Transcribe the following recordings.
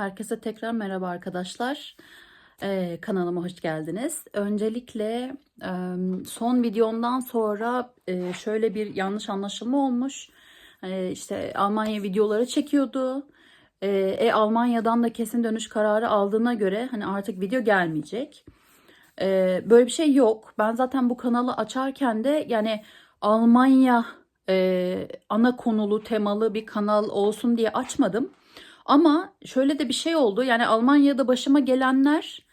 Herkese tekrar merhaba arkadaşlar. Ee, kanalıma hoş geldiniz. Öncelikle e, son videomdan sonra e, şöyle bir yanlış anlaşılma olmuş. Hani işte Almanya videoları çekiyordu. E, e, Almanya'dan da kesin dönüş kararı aldığına göre hani artık video gelmeyecek. E, böyle bir şey yok. Ben zaten bu kanalı açarken de yani Almanya e, ana konulu temalı bir kanal olsun diye açmadım. Ama şöyle de bir şey oldu. Yani Almanya'da başıma gelenler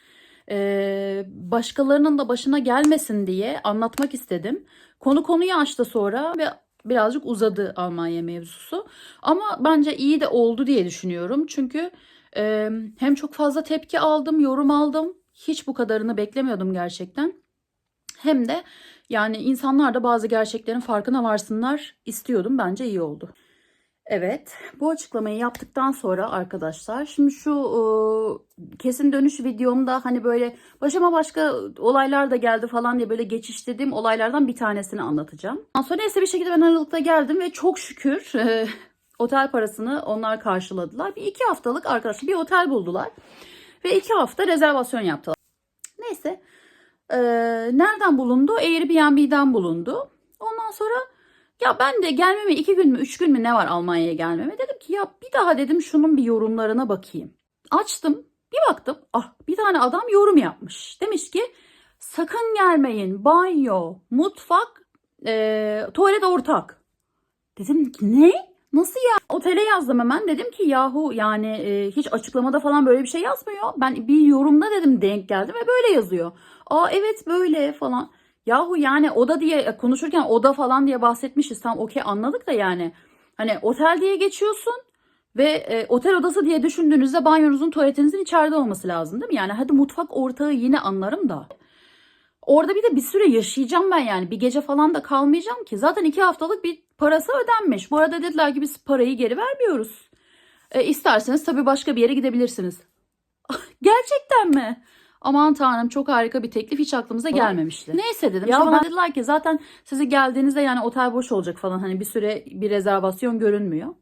e, başkalarının da başına gelmesin diye anlatmak istedim. Konu konuyu açtı sonra ve birazcık uzadı Almanya mevzusu. Ama bence iyi de oldu diye düşünüyorum. Çünkü e, hem çok fazla tepki aldım, yorum aldım. Hiç bu kadarını beklemiyordum gerçekten. Hem de yani insanlar da bazı gerçeklerin farkına varsınlar istiyordum. Bence iyi oldu. Evet, bu açıklamayı yaptıktan sonra arkadaşlar, şimdi şu e, kesin dönüş videomda hani böyle başıma başka olaylar da geldi falan diye böyle geçiştirdiğim olaylardan bir tanesini anlatacağım. Sonra neyse bir şekilde ben Aralık'ta geldim ve çok şükür e, otel parasını onlar karşıladılar. Bir iki haftalık arkadaşlar bir otel buldular ve iki hafta rezervasyon yaptılar. Neyse, e, nereden bulundu? Airbnb'den bulundu. Ondan sonra ya ben de gelmeme iki gün mü üç gün mü ne var Almanya'ya gelmeme dedim ki ya bir daha dedim şunun bir yorumlarına bakayım. Açtım bir baktım ah bir tane adam yorum yapmış. Demiş ki sakın gelmeyin banyo, mutfak, e, tuvalet ortak. Dedim ki ne? Nasıl ya? Otele yazdım hemen dedim ki yahu yani e, hiç açıklamada falan böyle bir şey yazmıyor. Ben bir yorumda dedim denk geldim ve böyle yazıyor. Aa evet böyle falan. Yahu yani oda diye e, konuşurken oda falan diye bahsetmişiz. Tam okey anladık da yani. Hani otel diye geçiyorsun ve e, otel odası diye düşündüğünüzde banyonuzun tuvaletinizin içeride olması lazım değil mi? Yani hadi mutfak ortağı yine anlarım da. Orada bir de bir süre yaşayacağım ben yani. Bir gece falan da kalmayacağım ki. Zaten iki haftalık bir parası ödenmiş. Bu arada dediler ki biz parayı geri vermiyoruz. E, isterseniz tabii başka bir yere gidebilirsiniz. Gerçekten mi? Aman tanrım çok harika bir teklif hiç aklımıza gelmemişti. Neyse dedim. Ya bana dediler ki zaten sizi geldiğinizde yani otel boş olacak falan hani bir süre bir rezervasyon görünmüyor.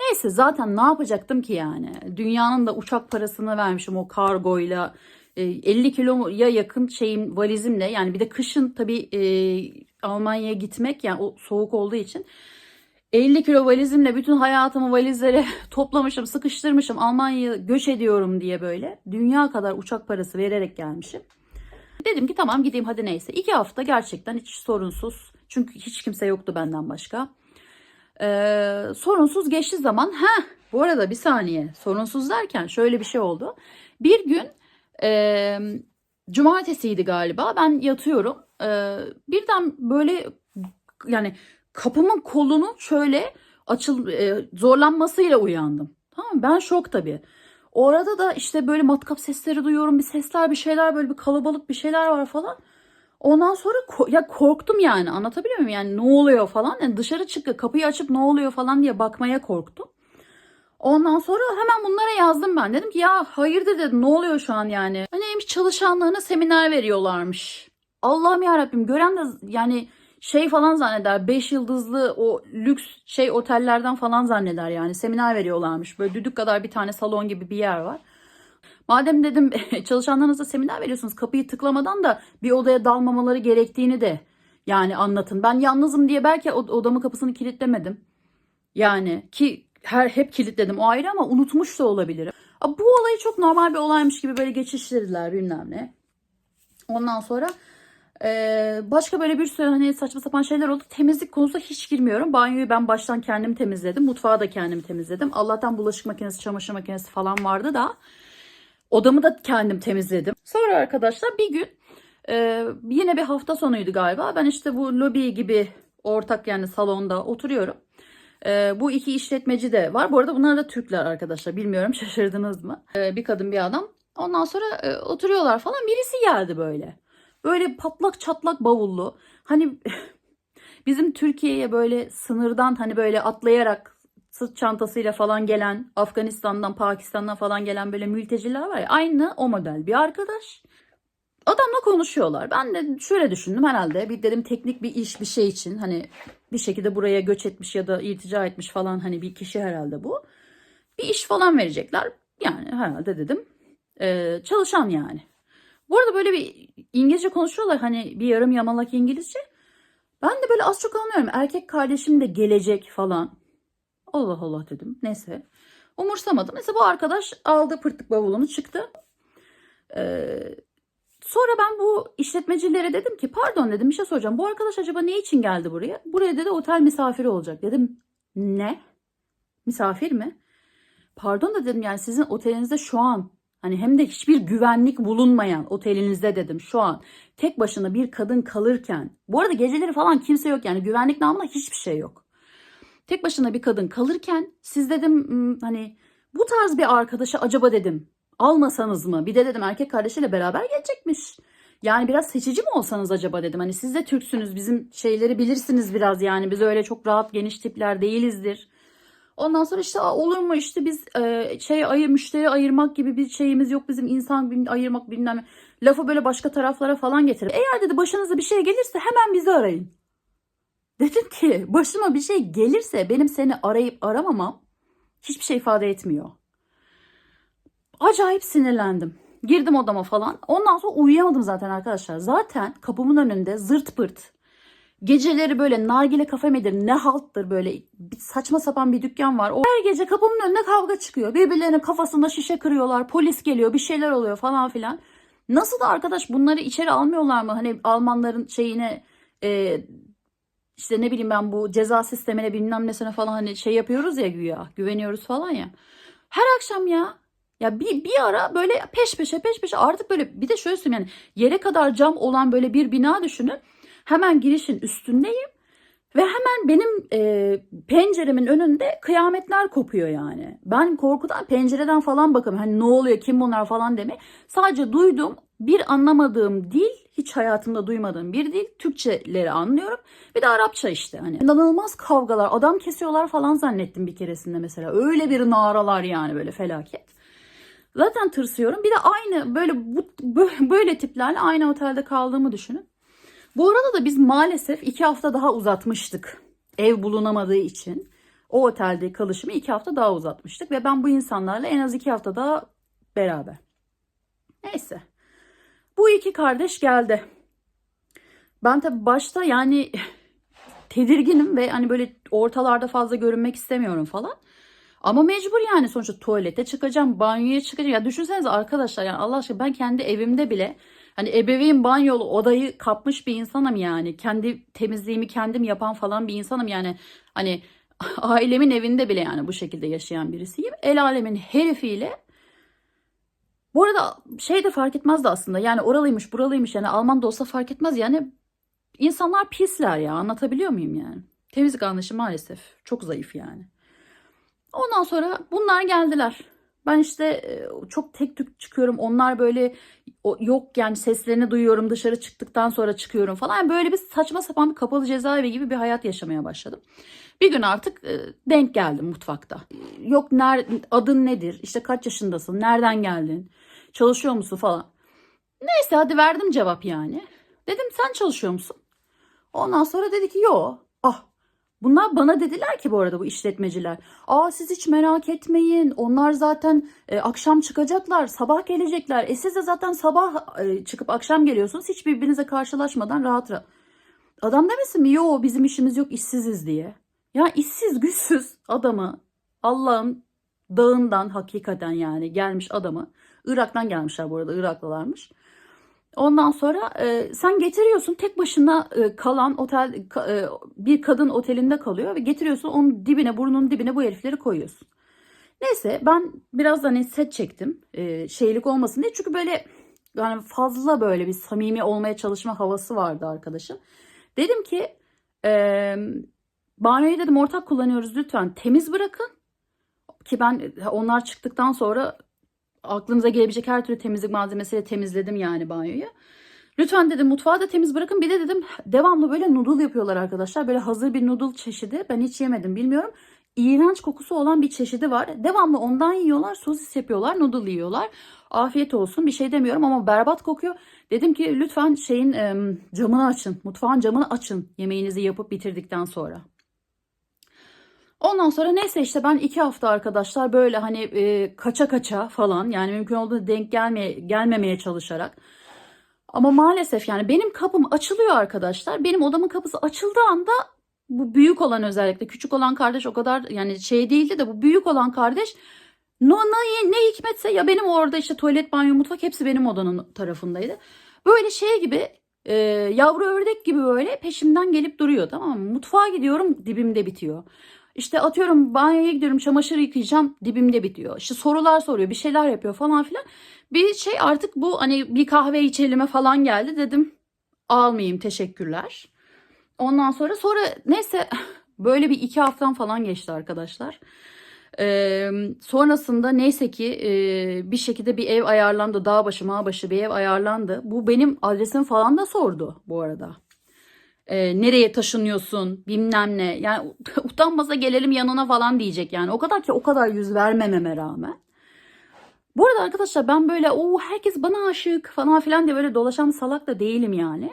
Neyse zaten ne yapacaktım ki yani? Dünyanın da uçak parasını vermişim o kargoyla. E, 50 kiloya yakın şeyim valizimle yani bir de kışın tabii e, Almanya'ya gitmek yani o soğuk olduğu için 50 kilo valizimle bütün hayatımı valizlere toplamışım, sıkıştırmışım. Almanya'ya göç ediyorum diye böyle. Dünya kadar uçak parası vererek gelmişim. Dedim ki tamam gideyim hadi neyse. İki hafta gerçekten hiç sorunsuz. Çünkü hiç kimse yoktu benden başka. Ee, sorunsuz geçti zaman. Ha bu arada bir saniye. Sorunsuz derken şöyle bir şey oldu. Bir gün e, cumartesiydi galiba. Ben yatıyorum. E, birden böyle yani kapımın kolunu şöyle açıl e, zorlanmasıyla uyandım. Tamam mı? Ben şok tabii. Orada da işte böyle matkap sesleri duyuyorum. Bir sesler bir şeyler böyle bir kalabalık bir şeyler var falan. Ondan sonra ko- ya korktum yani anlatabiliyor muyum? Yani ne oluyor falan. Yani dışarı çık kapıyı açıp ne oluyor falan diye bakmaya korktum. Ondan sonra hemen bunlara yazdım ben. Dedim ki ya hayırdır dedim ne oluyor şu an yani. Neymiş çalışanlarına seminer veriyorlarmış. Allah'ım ya Rabbim gören de yani şey falan zanneder. 5 yıldızlı o lüks şey otellerden falan zanneder yani. Seminer veriyorlarmış. Böyle düdük kadar bir tane salon gibi bir yer var. Madem dedim çalışanlarınıza seminer veriyorsunuz kapıyı tıklamadan da bir odaya dalmamaları gerektiğini de yani anlatın. Ben yalnızım diye belki odamın kapısını kilitlemedim. Yani ki her hep kilitledim o ayrı ama unutmuş da olabilirim. Bu olayı çok normal bir olaymış gibi böyle geçiştirdiler bilmem ne. Ondan sonra ee, başka böyle bir sürü hani saçma sapan şeyler oldu. Temizlik konusunda hiç girmiyorum. Banyoyu ben baştan kendim temizledim. Mutfağı da kendim temizledim. Allah'tan bulaşık makinesi, çamaşır makinesi falan vardı da. Odamı da kendim temizledim. Sonra arkadaşlar bir gün e, yine bir hafta sonuydu galiba. Ben işte bu lobi gibi ortak yani salonda oturuyorum. E, bu iki işletmeci de var. Bu arada bunlar da Türkler arkadaşlar. Bilmiyorum şaşırdınız mı? E, bir kadın bir adam. Ondan sonra e, oturuyorlar falan. Birisi geldi böyle. Böyle patlak çatlak bavullu. Hani bizim Türkiye'ye böyle sınırdan hani böyle atlayarak sırt çantasıyla falan gelen Afganistan'dan Pakistan'dan falan gelen böyle mülteciler var ya aynı o model bir arkadaş. Adamla konuşuyorlar. Ben de şöyle düşündüm herhalde bir dedim teknik bir iş bir şey için hani bir şekilde buraya göç etmiş ya da irtica etmiş falan hani bir kişi herhalde bu. Bir iş falan verecekler. Yani herhalde dedim. Ee, çalışan yani. Bu arada böyle bir İngilizce konuşuyorlar hani bir yarım yamalak İngilizce. Ben de böyle az çok anlıyorum. Erkek kardeşim de gelecek falan. Allah Allah dedim. Neyse. Umursamadım. Mesela bu arkadaş aldı pırtık bavulunu çıktı. Ee, sonra ben bu işletmecilere dedim ki pardon dedim bir şey soracağım. Bu arkadaş acaba ne için geldi buraya? Buraya dedi otel misafiri olacak. Dedim ne? Misafir mi? Pardon da dedim yani sizin otelinizde şu an hani hem de hiçbir güvenlik bulunmayan otelinizde dedim şu an tek başına bir kadın kalırken bu arada geceleri falan kimse yok yani güvenlik namına hiçbir şey yok. Tek başına bir kadın kalırken siz dedim "hmm, hani bu tarz bir arkadaşı acaba dedim almasanız mı? Bir de dedim erkek kardeşiyle beraber gelecekmiş. Yani biraz seçici mi olsanız acaba dedim. Hani siz de Türksünüz bizim şeyleri bilirsiniz biraz yani biz öyle çok rahat geniş tipler değilizdir. Ondan sonra işte "Aa, olur mu işte biz e, şey ayır müşteri ayırmak gibi bir şeyimiz yok bizim insan bin- ayırmak bilmem. Lafı böyle başka taraflara falan getirip eğer dedi başınıza bir şey gelirse hemen bizi arayın. Dedim ki başıma bir şey gelirse benim seni arayıp aramamam hiçbir şey ifade etmiyor. Acayip sinirlendim. Girdim odama falan. Ondan sonra uyuyamadım zaten arkadaşlar. Zaten kapımın önünde zırt pırt. Geceleri böyle nargile kafe midir ne halttır böyle bir saçma sapan bir dükkan var. O her gece kapımın önünde kavga çıkıyor. Birbirlerinin kafasında şişe kırıyorlar. Polis geliyor bir şeyler oluyor falan filan. Nasıl da arkadaş bunları içeri almıyorlar mı? Hani Almanların şeyine e, işte ne bileyim ben bu ceza sistemine bilmem nesine falan hani şey yapıyoruz ya güya güveniyoruz falan ya. Her akşam ya ya bir, bir ara böyle peş peşe peş peşe artık böyle bir de şöyle söyleyeyim yani yere kadar cam olan böyle bir bina düşünün. Hemen girişin üstündeyim ve hemen benim e, penceremin önünde kıyametler kopuyor yani. Ben korkudan pencereden falan bakamıyorum. Hani ne oluyor kim bunlar falan deme. Sadece duyduğum bir anlamadığım dil hiç hayatımda duymadığım bir dil. Türkçeleri anlıyorum. Bir de Arapça işte hani. İnanılmaz kavgalar adam kesiyorlar falan zannettim bir keresinde mesela. Öyle bir naralar yani böyle felaket. Zaten tırsıyorum. Bir de aynı böyle bu, bö- böyle tiplerle aynı otelde kaldığımı düşünün. Bu arada da biz maalesef iki hafta daha uzatmıştık. Ev bulunamadığı için. O otelde kalışımı iki hafta daha uzatmıştık. Ve ben bu insanlarla en az iki hafta daha beraber. Neyse. Bu iki kardeş geldi. Ben tabii başta yani tedirginim ve hani böyle ortalarda fazla görünmek istemiyorum falan. Ama mecbur yani sonuçta tuvalete çıkacağım, banyoya çıkacağım. Ya düşünsenize arkadaşlar yani Allah aşkına ben kendi evimde bile hani ebeveyn banyolu odayı kapmış bir insanım yani. Kendi temizliğimi kendim yapan falan bir insanım yani. Hani ailemin evinde bile yani bu şekilde yaşayan birisiyim. El alemin herifiyle bu arada şey de fark etmezdi aslında. Yani oralıymış, buralıymış yani Alman da olsa fark etmez. Yani insanlar pisler ya. Anlatabiliyor muyum yani? Temizlik anlayışı maalesef çok zayıf yani. Ondan sonra bunlar geldiler. Ben işte e, çok tek tük çıkıyorum. Onlar böyle yok yani seslerini duyuyorum dışarı çıktıktan sonra çıkıyorum falan. Böyle bir saçma sapan kapalı cezaevi gibi bir hayat yaşamaya başladım. Bir gün artık e, denk geldim mutfakta. Yok ner, adın nedir? İşte kaç yaşındasın? Nereden geldin? Çalışıyor musun falan. Neyse hadi verdim cevap yani. Dedim sen çalışıyor musun? Ondan sonra dedi ki yo. Bunlar bana dediler ki bu arada bu işletmeciler. Aa siz hiç merak etmeyin. Onlar zaten e, akşam çıkacaklar. Sabah gelecekler. E siz de zaten sabah e, çıkıp akşam geliyorsunuz. Hiç birbirinize karşılaşmadan rahat rahat. Adam demesin mi? Yo bizim işimiz yok işsiziz diye. Ya işsiz güçsüz adamı Allah'ın dağından hakikaten yani gelmiş adamı. Irak'tan gelmişler bu arada Iraklılarmış. Ondan sonra e, sen getiriyorsun tek başına e, kalan otel ka- e, bir kadın otelinde kalıyor ve getiriyorsun onun dibine burnunun dibine bu herifleri koyuyorsun. Neyse ben biraz hani set çektim e, şeylik olmasın diye çünkü böyle yani fazla böyle bir samimi olmaya çalışma havası vardı arkadaşım. Dedim ki e, banyoyu dedim ortak kullanıyoruz lütfen temiz bırakın ki ben onlar çıktıktan sonra aklınıza gelebilecek her türlü temizlik malzemesiyle temizledim yani banyoyu. Lütfen dedim mutfağı da temiz bırakın. Bir de dedim devamlı böyle noodle yapıyorlar arkadaşlar. Böyle hazır bir noodle çeşidi. Ben hiç yemedim bilmiyorum. İğrenç kokusu olan bir çeşidi var. Devamlı ondan yiyorlar. Sosis yapıyorlar. Noodle yiyorlar. Afiyet olsun bir şey demiyorum ama berbat kokuyor. Dedim ki lütfen şeyin camını açın. Mutfağın camını açın. Yemeğinizi yapıp bitirdikten sonra. Ondan sonra neyse işte ben iki hafta arkadaşlar böyle hani e, kaça kaça falan yani mümkün olduğunda denk gelmeye, gelmemeye çalışarak. Ama maalesef yani benim kapım açılıyor arkadaşlar. Benim odamın kapısı açıldığı anda bu büyük olan özellikle küçük olan kardeş o kadar yani şey değildi de bu büyük olan kardeş no, ne, ne hikmetse ya benim orada işte tuvalet banyo mutfak hepsi benim odanın tarafındaydı. Böyle şey gibi e, yavru ördek gibi böyle peşimden gelip duruyor tamam mı? Mutfağa gidiyorum dibimde bitiyor. İşte atıyorum banyoya gidiyorum çamaşır yıkayacağım dibimde bitiyor. İşte sorular soruyor bir şeyler yapıyor falan filan. Bir şey artık bu hani bir kahve içelime falan geldi dedim almayayım teşekkürler. Ondan sonra sonra neyse böyle bir iki haftam falan geçti arkadaşlar. Ee, sonrasında neyse ki e, bir şekilde bir ev ayarlandı. Dağ başı mağ başı bir ev ayarlandı. Bu benim adresim falan da sordu bu arada. Ee, nereye taşınıyorsun bilmem ne. Yani utanmasa gelelim yanına falan diyecek yani. O kadar ki o kadar yüz vermememe rağmen. Bu arada arkadaşlar ben böyle o herkes bana aşık falan filan diye böyle dolaşan salak da değilim yani.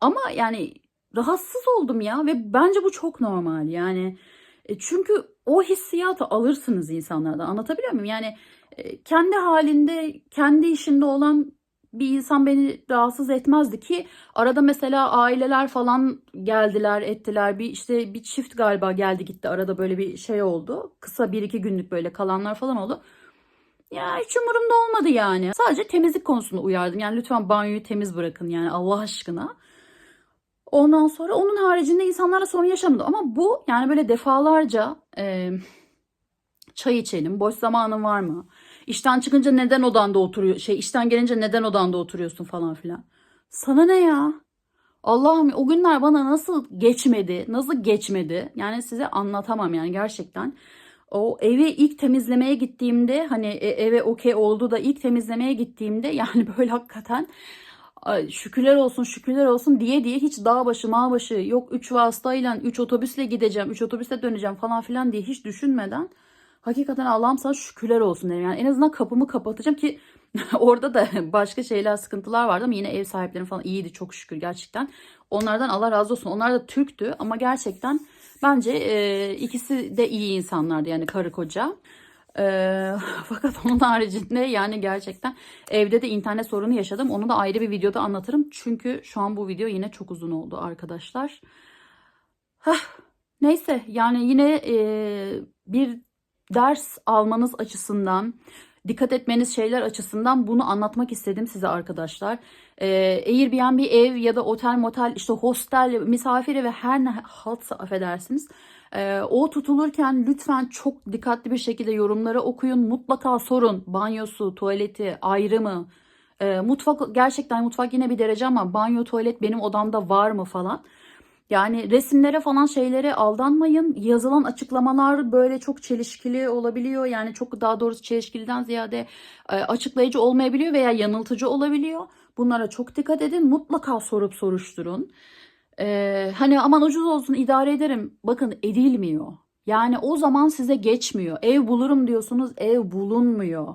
Ama yani rahatsız oldum ya ve bence bu çok normal yani. E, Çünkü o hissiyatı alırsınız insanlardan. Anlatabiliyor muyum? Yani e, kendi halinde, kendi işinde olan bir insan beni rahatsız etmezdi ki arada mesela aileler falan geldiler ettiler. Bir işte bir çift galiba geldi gitti. Arada böyle bir şey oldu. Kısa bir iki günlük böyle kalanlar falan oldu. Ya hiç umurumda olmadı yani. Sadece temizlik konusunda uyardım. Yani lütfen banyoyu temiz bırakın yani Allah aşkına. Ondan sonra onun haricinde insanlarla sorun yaşamadım. Ama bu yani böyle defalarca e, çay içelim. Boş zamanın var mı İşten çıkınca neden odanda oturuyor şey işten gelince neden odanda oturuyorsun falan filan. Sana ne ya? Allah'ım o günler bana nasıl geçmedi, nasıl geçmedi? Yani size anlatamam yani gerçekten. O evi ilk temizlemeye gittiğimde hani e- eve okey oldu da ilk temizlemeye gittiğimde yani böyle hakikaten ay, şükürler olsun şükürler olsun diye diye hiç dağ başı mağ başı yok 3 vasıtayla 3 otobüsle gideceğim 3 otobüsle döneceğim falan filan diye hiç düşünmeden Hakikaten Allah'ım sana şükürler olsun derim. Yani en azından kapımı kapatacağım ki orada da başka şeyler sıkıntılar vardı ama yine ev sahiplerim falan iyiydi çok şükür gerçekten. Onlardan Allah razı olsun. Onlar da Türktü ama gerçekten bence e, ikisi de iyi insanlardı yani karı koca. E, fakat onun haricinde yani gerçekten evde de internet sorunu yaşadım. Onu da ayrı bir videoda anlatırım. Çünkü şu an bu video yine çok uzun oldu arkadaşlar. Hah, neyse yani yine e, bir ders almanız açısından, dikkat etmeniz şeyler açısından bunu anlatmak istedim size arkadaşlar. Ee, Airbnb ev ya da otel motel işte hostel misafiri ve her ne haltsa affedersiniz. Ee, o tutulurken lütfen çok dikkatli bir şekilde yorumları okuyun. Mutlaka sorun banyosu, tuvaleti ayrı mı? Ee, mutfak gerçekten mutfak yine bir derece ama banyo, tuvalet benim odamda var mı falan. Yani resimlere falan şeylere aldanmayın. Yazılan açıklamalar böyle çok çelişkili olabiliyor. Yani çok daha doğrusu çelişkiliden ziyade e, açıklayıcı olmayabiliyor veya yanıltıcı olabiliyor. Bunlara çok dikkat edin. Mutlaka sorup soruşturun. Ee, hani aman ucuz olsun idare ederim. Bakın edilmiyor. Yani o zaman size geçmiyor. Ev bulurum diyorsunuz ev bulunmuyor.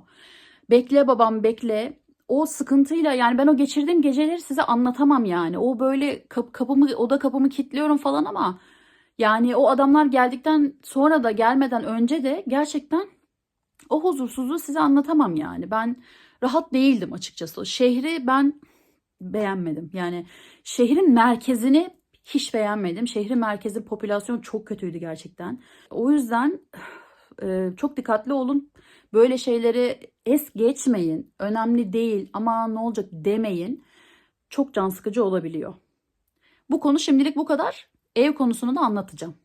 Bekle babam bekle o sıkıntıyla yani ben o geçirdiğim geceleri size anlatamam yani. O böyle kap, kapımı oda kapımı kilitliyorum falan ama yani o adamlar geldikten sonra da gelmeden önce de gerçekten o huzursuzluğu size anlatamam yani. Ben rahat değildim açıkçası. Şehri ben beğenmedim. Yani şehrin merkezini hiç beğenmedim. Şehrin merkezi popülasyon çok kötüydü gerçekten. O yüzden çok dikkatli olun. Böyle şeyleri es geçmeyin. Önemli değil ama ne olacak demeyin. Çok can sıkıcı olabiliyor. Bu konu şimdilik bu kadar. Ev konusunu da anlatacağım.